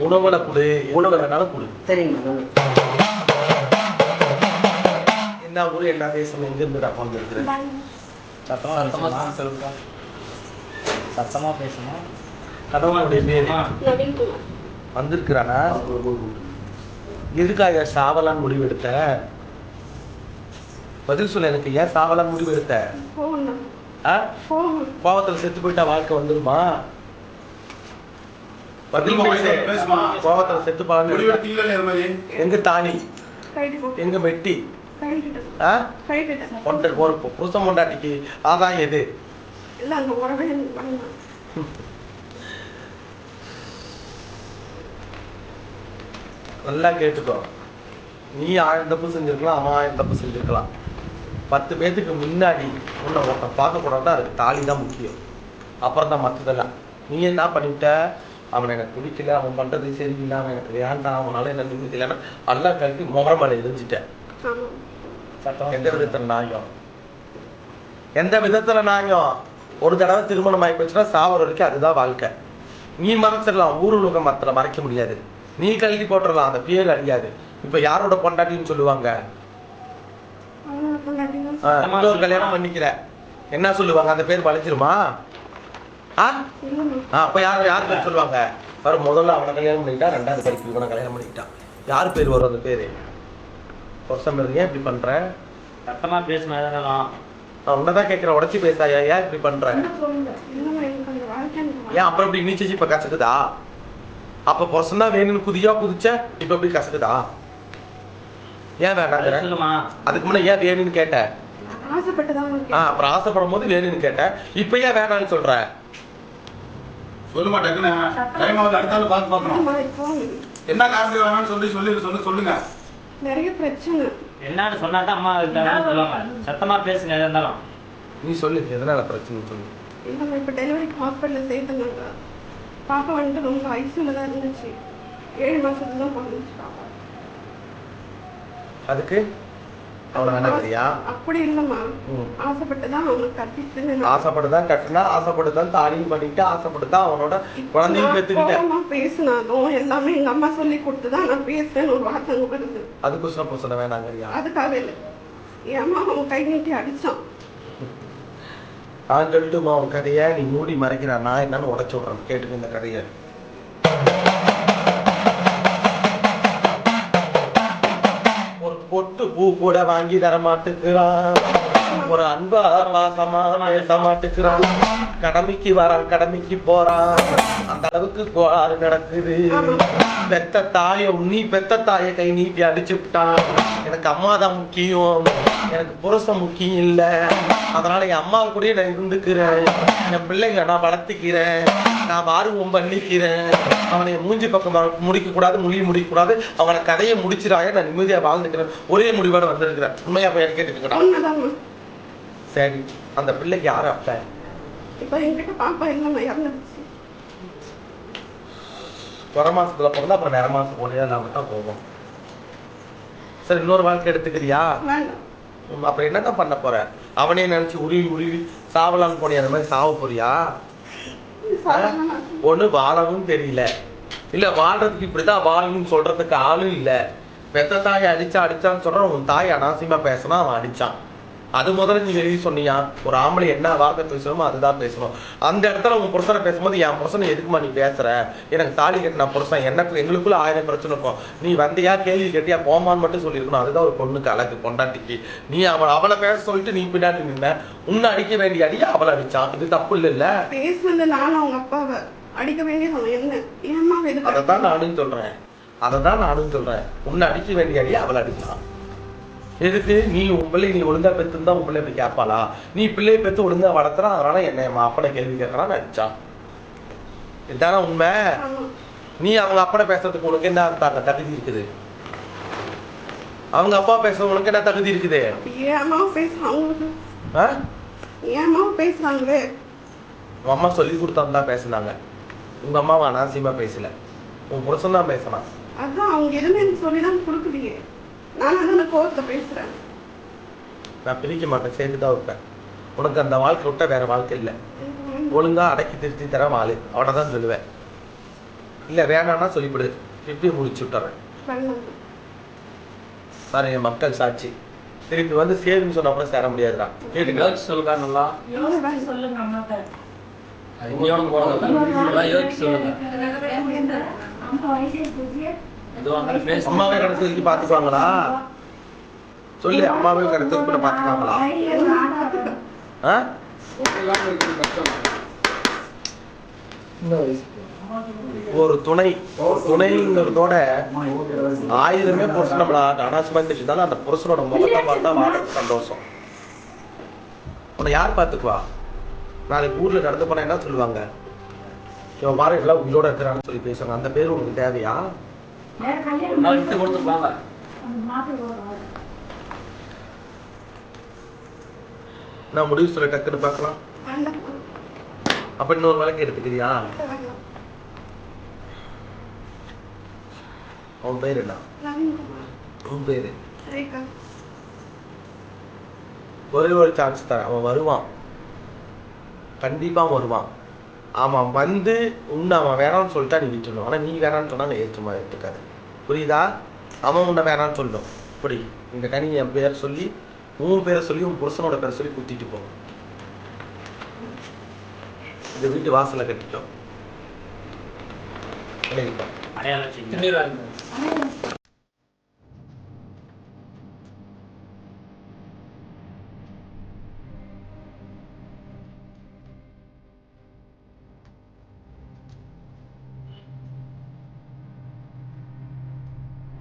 உணவுல கொடு உணவு வேணாலும் கொடு. சரிங்க என்ன ஊரு என்ன தேசம் எங்க இருந்து நான் வந்திருக்கிறேன்? சத்தமா சத்தமா பேசணும் சொல்லுங்க சத்தமா பேசணும் கடவுளுடைய பேரு. வந்திருக்கிறானா? எதுக்காக முடிவு எடுத்த பதில் சொல்ல எனக்கு. ஏன் சாவலான்னு முடிவு எடுத்த போகணும். ஆ? போகணும். கோவத்துல செத்து போயிட்டா வாழ்க்கை வந்துருமா? கோவத்துல செத்து பாருங்க எங்க தாலி எங்க மெட்டி கைட்டு ஆ? கைட்டு பொண்ட ஒரு புருஷன் பொண்டாட்டிக்கு ஆதாயம் எது? நல்லா கேட்டுக்கோ. நீ ஆயிரம் தப்பு செஞ்சிருக்கலாம் அவன் ஆயிரம் தப்பு செஞ்சிருக்கலாம். பத்து பேத்துக்கு முன்னாடி உன்னை ஒருத்தன் பார்க்கக்கூடாது அதுக்கு தாலி தான் முக்கியம். அப்புறம் தான் மற்றதெல்லாம் நீ என்ன பண்ணிட்ட? அவன் எனக்கு பிடிக்கல அவன் பண்றது சரியில்லை அவன் எனக்கு வேண்டாம் அவனால என்ன நிம்மதி இல்லைன்னா எல்லாம் கழித்து முகரமலை எரிஞ்சிட்டேன். எந்த விதத்துல நியாயம் எந்த விதத்துல நியாயம் ஒரு தடவை திருமணம் ஆகி போச்சுன்னா சாவர வரைக்கும் அதுதான் வாழ்க்கை. நீ மறைச்சிடலாம் ஊர் உலகம் மரத்துல மறைக்க முடியாது. நீ கல்வி போட்டுடலாம் அந்த பேர் அழியாது இப்ப யாரோட பொண்டாட்டின்னு சொல்லுவாங்க? கல்யாணம் பண்ணிக்கிற. என்ன சொல்லுவாங்க? அந்த பேர் பழிச்சிருமா ஆ அப்ப யார் யார் பேர் சொல்லுவாங்க. பாரு முதல்ல அவனை கல்யாணம் பண்ணிக்கிட்டா ரெண்டாவது படிப்பு இவனை கல்யாணம் பண்ணிக்கிட்டான் யார் பேர் வரும் அந்த பேரு? வருஷம் பேர் ஏன் இப்படி பண்ற? சத்தமா பேசணும் எதனாலும் நான். உன்னதான் கேட்கிறேன் உடச்சி பேசாயா ஏன் இப்படி எனக்கு ஏன் அப்புறம் இப்படி நீச்சல் இப்ப கசக்குதா? அப்ப பொசம் தான் வேணும்னு குதியா குதிச்ச இப்ப இப்படி கசக்குதா? ஏன் சொல்லுமா? அதுக்கு முன்ன ஏன் வேணும்னு கேட்ட? நான் ஆசைப்பட்டு தான் உங்களுக்கு ஆ அப்புறம் ஆசைப்படும் போது வேணும்னு கேட்ட. இப்ப ஏன் வேணாம்னு சொல்ற? சொல்லுமா டக்குன்னு. டைம் ஆகுது அடுத்த ஆள் பார்த்து பார்க்கணும். என்ன காரணம் வேணாம்னு சொல்லி சொல்லி சொல்லி சொல்லுங்க. நிறைய பிரச்சனை. என்னன்னு சொன்னா தான் அம்மா சொல்லுவாங்க. சத்தமா பேசுங்க எதா இருந்தாலும். நீ சொல்லு எதனால பிரச்சனை சொல்லு. இல்லைம்மா இப்போ டெலிவரிக்கு ஹாஸ்பிட்டலில் சேர்த்துனாங்க பாப்பா வந்துட்டு ரொம்ப ஐசியூவில் தான் இருந்துச்சு. ஏழு மாசத்துல தான் பிறந்துச்சு பாப்பா. அதுக்கு? அப்படி இல்லைம்மா. ம். ஆசைப்பட்டு தான் அவனுக்கு கட்டிட்டு ஆசைப்பட்டுதான் கட்டினா ஆசைப்பட்டுதான் தாலியும் பண்ணிட்டு ஆசைப்பட்டுதான் அவனோட குழந்தையும் பெத்துக்கிட்ட கோவமா பேசினாலும் எல்லாமே எங்க அம்மா சொல்லி கொடுத்துதான் நான் பேசுறேன்னு ஒரு வார்த்தை வருது. அதுக்கோசரம் பிரச்சனை வேணாங்கிறியா அதுக்காக இல்லை. என் அம்மா அவன் கை நீட்டி அடிச்சான். நான் சொல்லட்டுமா உன் கதையை நீ மூடி மறைக்கிறான்? நான் என்னன்னு உடச்சு விடுறேன். கேட்டுக்க இந்த கதையை. பொட்டு பூ கூட வாங்கி தர மாட்டுக்கிறான். ஒரு அன்பா பாசமா பேச மாட்டுக்கிறான். கடமைக்கு வரான் கடமைக்கு போறான். அந்த அளவுக்கு கோளாறு நடக்குது. பெத்த தாய நீ பெத்த தாயை கை நீட்டி அடிச்சு விட்டான். எனக்கு அம்மா தான் முக்கியம். எனக்கு புருஷன் முக்கியம் இல்லை. அதனால என் அம்மா கூட நான் இருந்துக்கிறேன். என் பிள்ளைங்க நான் வளர்த்துக்கிறேன். நான் வாருவம் பண்ணிக்கிறேன். அவனை மூஞ்சி பக்கம் வ- முடிக்க கூடாது மொழி முடிக்க கூடாது அவனை கதையை முடிச்சிடாய நான் நிம்மதியா வாழ்ந்துக்கிறேன். ஒரே முடிவோட வந்திருக்கிறேன். உண்மையா போய் உண்மைதாம்மா சரி அந்த பிள்ளைக்கு யாரு அப்ப இப்ப என்கிட்ட பாப்பா இல்லைம்மா இறந்துருச்சு வர மாசத்துல பிறந்தா அப்புறம் வேற மாசம் போலியா இல்லாம தான் போவோம். சரி இன்னொரு வாழ்க்கை எடுத்துக்கிறியா? அப்புறம் என்னதான் பண்ண போற? அவனே நினைச்சு உருவி உருவி சாவலான்னு போனியா? அந்த மாதிரி சாவ போறியா? ஒன்று வாழவும் தெரியல. இல்லை வாழ்றதுக்கு இப்படிதான் வாழணும்னு சொல்றதுக்கு ஆளும் இல்லை. பெத்த தாயை அடிச்சா அடிச்சான்னு சொல்றான் உன் தாய் அனாவசியமா பேசினா அவன் அடிச்சான். அது முதல்ல நீ வெளியே சொன்னியா ஒரு ஆம்பளை என்ன வார்த்தை பேசணுமோ அதுதான் பேசணும். அந்த இடத்துல உன் புருஷனை பேசும்போது என் புருஷனை எதுக்குமா நீ பேசுற? எனக்கு தாலி கட்டின புருஷன். எனக்கு எங்களுக்குள்ள ஆயிரம் பிரச்சனை இருக்கும். நீ வந்தியா கேள்வி கேட்டியா போமான்னு மட்டும் சொல்லியிருக்கணும். அதுதான் ஒரு பொண்ணுக்கு அழகு பொண்டாட்டிக்கு. நீ அவன் அவளை பேச சொல்லிட்டு நீ பின்னாடி நின்ன. உன்னை அடிக்க வேண்டிய அடியா அவளை அடிச்சான். இது தப்பு பேசுனது நானும் அவங்க அப்பாவை அடிக்க வேண்டியது அவன் என்ன? எதுக்கு அதை தான் நானும் சொல்றேன். அதை தான் நானும் சொல்றேன். உன்னை அடிக்க வேண்டிய அடியை அவளை அடிக்கலாம் எதுக்கு? நீ உன் பிள்ளை நீ ஒழுங்கா பெத்துருந்தா உன் பிள்ளை இப்படி கேட்பாளா? நீ பிள்ளையை பெத்து ஒழுங்கா வளர்த்துறான் அதனால என்ன என் அப்பனை கேள்வி கேட்கறான்னு அடிச்சான் இதுதானே உண்மை? நீ அவங்க அப்பனை பேசுறதுக்கு உனக்கு என்ன தாங்க தகுதி இருக்குது. அவங்க அப்பா பேசுறது உனக்கு என்ன தகுதி இருக்குது? பேசுறாங்களே? உன் அம்மா சொல்லி கொடுத்தான்னு தான் பேசுனாங்க. உங்க அம்மாவை அனாவசியமா பேசல. உன் புருஷன் தான் பேசினான். அதான் அவங்க எனக்கு சொல்லி தான் கொடுக்கலையே. நான் கோவத்தை பேசுறேன் நான் பிரிக்க மாட்டேன் சேர்த்து தான் வைப்பேன் உனக்கு அந்த வாழ்க்கை விட்டா வேற வாழ்க்கை இல்லை ஒழுங்கா அடக்கி திருத்தி தர வாழு அவ்வளவுதான் சொல்லுவேன் இல்ல வேணாம்னா சொல்லிவிடு இப்படி முடிச்சு விட்டுறேன் என் மக்கள் சாட்சி திருப்பி வந்து சேருன்னு சொன்னா கூட சேர முடியாதுடா கேட்டுக்க யோசிச்சு சொல்லுங்க நல்லா சொல்லுங்க அம்மாவே கடைசி வரைக்கும் பாத்துக்குவாங்களா சொல்லு அம்மாவே கடைசி வரைக்கும் ஆ? ஒரு துணை ஒரு துணைங்கிறதோட ஆயிரமே புருஷன் நம்மள அனாவசியமா இருந்துச்சுனாலும் அந்த புருஷனோட முகத்தை பார்த்தா வாழ்றது சந்தோஷம். உன்னை யார் பார்த்துக்குவா? நாளைக்கு ஊர்ல நடந்து போனா என்ன சொல்லுவாங்க? இவன் பாரு எல்லாம் உயிரோட இருக்கிறான்னு சொல்லி பேசுவாங்க. அந்த பேர் உனக்கு தேவையா? கொடுத்துருப்பாங்க நான் முடிவு சொல்ல டக்குன்னு பார்க்கலாம். அப்ப இன்னொரு விளக்கு எடுத்துக்கிறியா? அவன் பேர் என்ன? உன் பேரு ஒரே ஒரு சான்ஸ் தரேன். அவன் வருவான். கண்டிப்பா வருவான். அவன் வந்து உன்னை அவன் வேணாம்னு சொல்லிட்டா நீ விட்டுணும் ஆனா நீ வேணாம்னு சொன்னா ஏற்றுமா ஏற்றுக்காது புரியுதா? அவன் உன்னை வேணாம்னு சொல்லணும் இப்படி இந்த கனி என் பேர் சொல்லி உன் பேரை சொல்லி உன் புருஷனோட பேரை சொல்லி குத்திட்டு போ. இந்த வீட்டு வாசல்ல கட்டிட்டோம். அடையாளம்